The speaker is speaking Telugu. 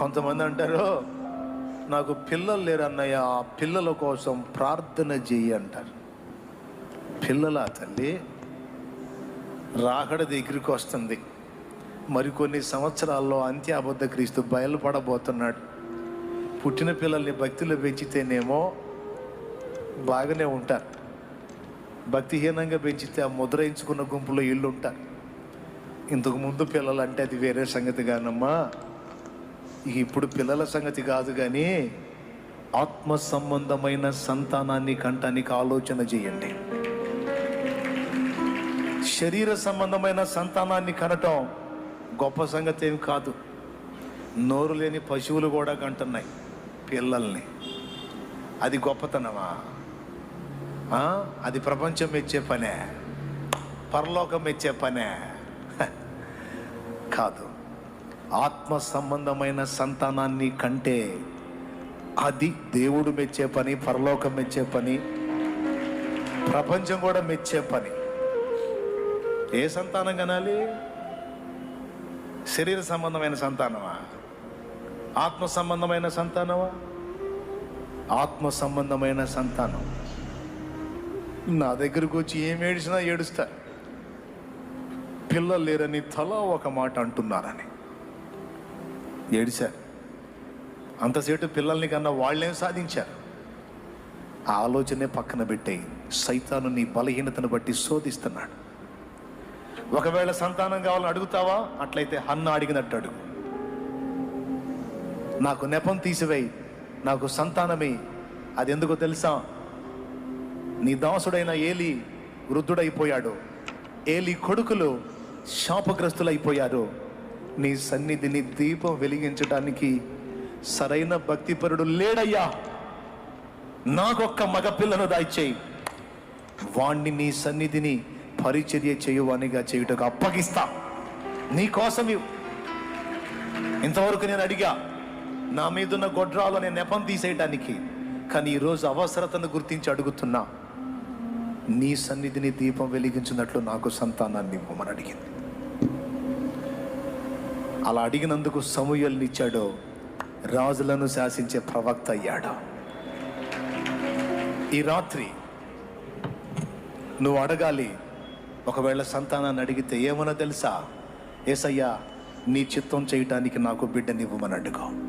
కొంతమంది అంటారు నాకు పిల్లలు లేరు అన్నయ్య ఆ పిల్లల కోసం ప్రార్థన చెయ్యి అంటారు. పిల్లల తల్లి? రాకడ దగ్గరికి వస్తుంది. మరికొన్ని సంవత్సరాల్లో అంత్యాబద్ధ క్రీస్తు బయలుపడబోతున్నాడు. పుట్టిన పిల్లల్ని భక్తిలో పెంచితేనేమో బాగానే ఉంటారు. భక్తిహీనంగా పెంచితే ఆ ముద్రయించుకున్న గుంపులో ఇల్లు ఉంటారు ఇంతకు ముందు పిల్లలు అంటే అది వేరే సంగతి కానమ్మా ఇప్పుడు పిల్లల సంగతి కాదు కానీ ఆత్మ సంబంధమైన సంతానాన్ని కంటానికి ఆలోచన చేయండి. శరీర సంబంధమైన సంతానాన్ని కనటం గొప్ప సంగతి ఏమి కాదు. నోరు లేని పశువులు కూడా కంటున్నాయి పిల్లల్ని. అది గొప్పతనమా? అది ప్రపంచం మెచ్చే పనే. పరలోకం మెచ్చే పనే. కాదు. ఆత్మ సంబంధమైన సంతానాన్ని కంటే అది దేవుడు మెచ్చే పని పరలోకం మెచ్చే పని ప్రపంచం కూడా మెచ్చే పని. ఏ సంతానం కనాలి? శరీర సంబంధమైన సంతానమా? ఆత్మ సంబంధమైన సంతానమా? ఆత్మ సంబంధమైన సంతానం. నా దగ్గరకు వచ్చి ఏం ఏడిచినా ఏడుస్తా. పిల్లలు లేరని తల ఒక మాట అంటున్నారని. ఏడిశారు అంతసేటు పిల్లల్ని కన్నా వాళ్ళేం సాధించారు? ఆ ఆలోచనే పక్కన పెట్టే సైతాను నీ బలహీనతను బట్టి శోధిస్తున్నాడు. ఒకవేళ సంతానం కావాలని అడుగుతావా? అట్లయితే హన్న అడిగినట్టు అడుగు. నాకు నెపం తీసివేయి నాకు సంతానమే. అది ఎందుకో తెలుసా? నీ దాసుడైన ఏలి వృద్ధుడైపోయాడు. ఏలి కొడుకులు శాపగ్రస్తులైపోయారు. నీ సన్నిధిని దీపం వెలిగించడానికి సరైన భక్తిపరుడు లేడయ్యా. నాకొక్క మగపిల్లను దాయిచేయి వాణ్ణి నీ సన్నిధిని పరిచర్య చేయువానిగా చేయుటకు అప్పగిస్తా. నీకోసం ఇంతవరకు నేను అడిగా నా మీదున్న గొడ్రాలు అనే నెపం తీసేయటానికి కానీ ఈరోజు అవసరతను గుర్తించి అడుగుతున్నా నీ సన్నిధిని దీపం వెలిగించినట్లు నాకు సంతానాన్ని ఇవ్వమని అడిగింది. అలా అడిగినందుకు సమూయల్నిచ్చాడో రాజులను శాసించే ప్రవక్త అయ్యాడు. ఈ రాత్రి నువ్వు అడగాలి ఒకవేళ సంతానాన్ని అడిగితే ఏమన్నా తెలుసా? ఏసయ్యా నీ చిత్తం చేయటానికి నాకు బిడ్డనివ్వమని అడుగు.